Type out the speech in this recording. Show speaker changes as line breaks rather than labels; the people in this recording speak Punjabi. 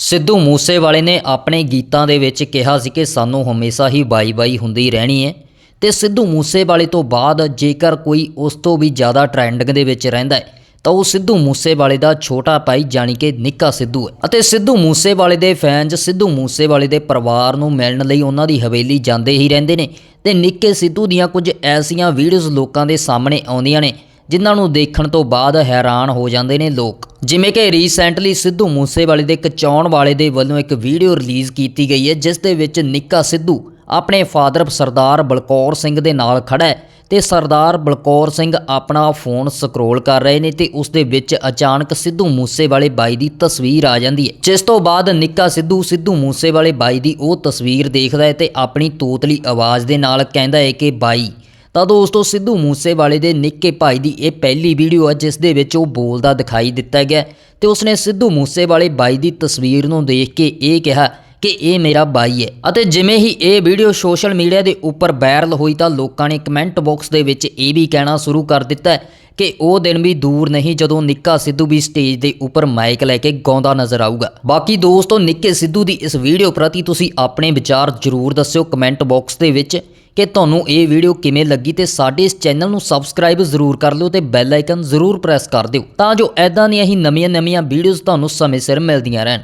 ਸਿੱਧੂ ਮੂਸੇਵਾਲੇ ਨੇ ਆਪਣੇ ਗੀਤਾਂ ਦੇ ਵਿੱਚ ਕਿਹਾ ਸੀ ਕਿ ਸਾਨੂੰ ਹਮੇਸ਼ਾ ਹੀ ਬਾਈ-ਬਾਈ ਹੁੰਦੀ ਰਹਿਣੀ ਹੈ ਤੇ ਸਿੱਧੂ ਮੂਸੇਵਾਲੇ ਤੋਂ ਬਾਅਦ ਜੇਕਰ ਕੋਈ ਉਸ ਤੋਂ ਵੀ ਜ਼ਿਆਦਾ ਟ੍ਰੈਂਡਿੰਗ ਦੇ ਵਿੱਚ ਰਹਿੰਦਾ ਹੈ ਤਾਂ ਉਹ ਸਿੱਧੂ ਮੂਸੇਵਾਲੇ ਦਾ ਛੋਟਾ ਭਾਈ ਜਾਣੀ ਕਿ ਨਿੱਕਾ ਸਿੱਧੂ ਹੈ ਅਤੇ ਸਿੱਧੂ ਮੂਸੇਵਾਲੇ ਦੇ ਫੈਨਸ ਸਿੱਧੂ ਮੂਸੇਵਾਲੇ ਦੇ ਪਰਿਵਾਰ ਨੂੰ ਮਿਲਣ ਲਈ ਉਹਨਾਂ ਦੀ ਹਵੇਲੀ ਜਾਂਦੇ ਹੀ ਰਹਿੰਦੇ ਨੇ। ਤੇ ਨਿੱਕੇ ਸਿੱਧੂ ਦੀਆਂ ਕੁਝ ਐਸੀਆਂ ਵੀਡੀਓਜ਼ ਲੋਕਾਂ ਦੇ ਸਾਹਮਣੇ ਆਉਂਦੀਆਂ ਨੇ ਜਿਨ੍ਹਾਂ ਨੂੰ ਦੇਖਣ ਤੋਂ ਬਾਅਦ ਹੈਰਾਨ ਹੋ ਜਾਂਦੇ ਨੇ ਲੋਕ। ਜਿਵੇਂ ਕਿ ਰੀਸੈਂਟਲੀ ਸਿੱਧੂ ਮੂਸੇਵਾਲੇ ਦੇ ਕਚਾਉਣ ਵਾਲੇ ਦੇ ਵੱਲੋਂ ਇੱਕ ਵੀਡੀਓ ਰਿਲੀਜ਼ ਕੀਤੀ ਗਈ ਹੈ, ਜਿਸ ਦੇ ਵਿੱਚ ਨਿੱਕਾ ਸਿੱਧੂ ਆਪਣੇ ਫਾਦਰ ਸਰਦਾਰ ਬਲਕੌਰ ਸਿੰਘ ਦੇ ਨਾਲ ਖੜਾ ਹੈ ਤੇ ਸਰਦਾਰ ਬਲਕੌਰ ਸਿੰਘ ਆਪਣਾ ਫੋਨ ਸਕਰੋਲ ਕਰ ਰਹੇ ਨੇ ਤੇ ਉਸ ਦੇ ਵਿੱਚ ਅਚਾਨਕ ਸਿੱਧੂ ਮੂਸੇਵਾਲੇ ਬਾਈ ਦੀ ਤਸਵੀਰ ਆ ਜਾਂਦੀ ਹੈ। ਜਿਸ ਤੋਂ ਬਾਅਦ ਨਿੱਕਾ ਸਿੱਧੂ ਸਿੱਧੂ ਮੂਸੇਵਾਲੇ ਬਾਈ ਦੀ ਉਹ ਤਸਵੀਰ ਦੇਖਦਾ ਹੈ ਤੇ ਆਪਣੀ ਤੋਤਲੀ ਆਵਾਜ਼ ਦੇ ਨਾਲ ਕਹਿੰਦਾ ਹੈ ਕਿ ਬਾਈ ਤਾਂ ਦੋਸਤੋ, ਸਿੱਧੂ ਮੂਸੇਵਾਲੇ ਦੇ ਨਿੱਕੇ ਭਾਈ ਦੀ ਇਹ ਪਹਿਲੀ ਵੀਡੀਓ ਹੈ ਜਿਸ ਦੇ ਵਿੱਚ ਉਹ ਬੋਲਦਾ ਦਿਖਾਈ ਦਿੱਤਾ ਗਿਆ। ਤੇ ਉਸਨੇ ਸਿੱਧੂ ਮੂਸੇਵਾਲੇ ਬਾਈ ਦੀ ਤਸਵੀਰ ਨੂੰ ਦੇਖ ਕੇ ਇਹ ਕਿਹਾ ਕਿ ਇਹ ਮੇਰਾ ਬਾਈ ਹੈ। ਅਤੇ ਜਿਵੇਂ ਹੀ ਇਹ ਵੀਡੀਓ ਸੋਸ਼ਲ ਮੀਡੀਆ ਦੇ ਉੱਪਰ ਵਾਇਰਲ ਹੋਈ ਤਾਂ ਲੋਕਾਂ ਨੇ ਕਮੈਂਟ ਬਾਕਸ ਦੇ ਵਿੱਚ ਇਹ ਵੀ ਕਹਿਣਾ ਸ਼ੁਰੂ ਕਰ ਦਿੱਤਾ ਕਿ ਉਹ ਦਿਨ ਵੀ ਦੂਰ ਨਹੀਂ, ਜਦੋਂ ਨਿੱਕਾ ਸਿੱਧੂ ਵੀ ਸਟੇਜ ਦੇ ਉੱਪਰ ਮਾਈਕ ਲੈ ਕੇ ਗਾਉਂਦਾ ਨਜ਼ਰ ਆਊਗਾ। ਬਾਕੀ ਦੋਸਤੋ, ਨਿੱਕੇ ਸਿੱਧੂ ਦੀ ਇਸ ਵੀਡੀਓ ਪ੍ਰਤੀ ਤੁਸੀਂ ਆਪਣੇ ਵਿਚਾਰ ਜ਼ਰੂਰ ਦੱਸਿਓ ਕਮੈਂਟ ਬਾਕਸ ਦੇ ਵਿੱਚ। ਕਿ ਤੁਹਾਨੂੰ ਇਹ ਵੀਡੀਓ ਕਿਵੇਂ ਲੱਗੀ ਤੇ ਸਾਡੇ ਇਸ ਚੈਨਲ ਨੂੰ ਸਬਸਕ੍ਰਾਈਬ ਜ਼ਰੂਰ ਕਰ ਲਿਓ ਤੇ ਬੈਲ ਆਈਕਨ ਜ਼ਰੂਰ ਪ੍ਰੈਸ ਕਰ ਦਿਓ ਤਾਂ ਜੋ ਐਦਾਂ ਦੀਆਂ ਹੀ ਨਵੀਆਂ-ਨਵੀਆਂ ਵੀਡੀਓਜ਼ ਤੁਹਾਨੂੰ ਸਮੇਂ ਸਿਰ ਮਿਲਦੀਆਂ ਰਹਿਣ।